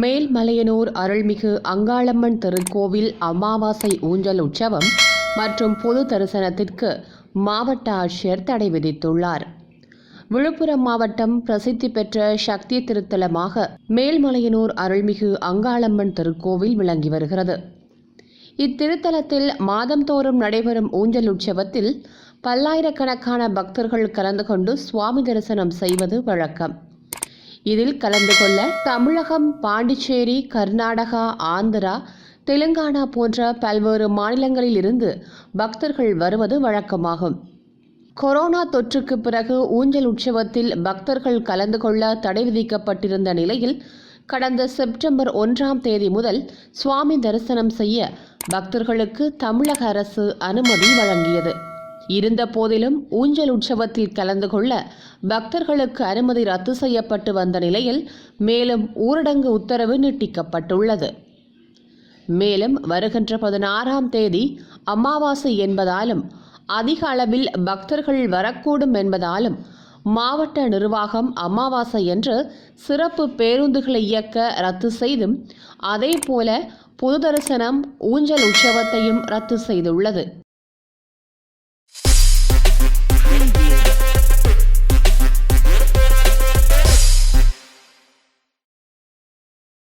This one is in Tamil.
மேல்மலையனூர் அருள்மிகு அங்காளம்மன் திருக்கோவில் அமாவாசை ஊஞ்சல் உற்சவம் மற்றும் பொது தரிசனத்திற்கு மாவட்ட ஆட்சியர் தடை விதித்துள்ளார். விழுப்புரம் மாவட்டம் பிரசித்தி பெற்ற சக்தி திருத்தலமாக மேல்மலையனூர் அருள்மிகு அங்காளம்மன் திருக்கோவில் விளங்கி வருகிறது. இத்திருத்தலத்தில் மாதந்தோறும் நடைபெறும் ஊஞ்சல் உற்சவத்தில் பல்லாயிரக்கணக்கான பக்தர்கள் கலந்து கொண்டு சுவாமி தரிசனம் செய்வது வழக்கம். இதில் கலந்து கொள்ள தமிழகம் பாண்டிச்சேரி கர்நாடகா ஆந்திரா தெலுங்கானா போன்ற பல்வேறு மாநிலங்களில் இருந்து பக்தர்கள் வருவது வழக்கமாகும். கொரோனா தொற்றுக்கு பிறகு ஊஞ்சல் உற்சவத்தில் பக்தர்கள் கலந்து கொள்ள தடை விதிக்கப்பட்டிருந்த நிலையில் கடந்த செப்டம்பர் ஒன்றாம் தேதி முதல் சுவாமி தரிசனம் செய்ய பக்தர்களுக்கு தமிழக அரசு அனுமதி வழங்கியது. இருந்த போதிலும் ஊஞ்சல் உற்சவத்தில் கலந்து கொள்ள பக்தர்களுக்கு அனுமதி ரத்து செய்யப்பட்டு வந்த நிலையில் மேலும் ஊரடங்கு உத்தரவு நீட்டிக்கப்பட்டுள்ளது. மேலும் வருகின்ற பதினாறாம் தேதி அமாவாசை என்பதாலும் அதிக அளவில் பக்தர்கள் வரக்கூடும் என்பதாலும் மாவட்ட நிர்வாகம் அமாவாசை என்று சிறப்பு பேருந்துகளை இயக்க ரத்து செய்தும் அதேபோல பொது தரிசனம் ஊஞ்சல் உற்சவத்தையும் ரத்து செய்துள்ளது.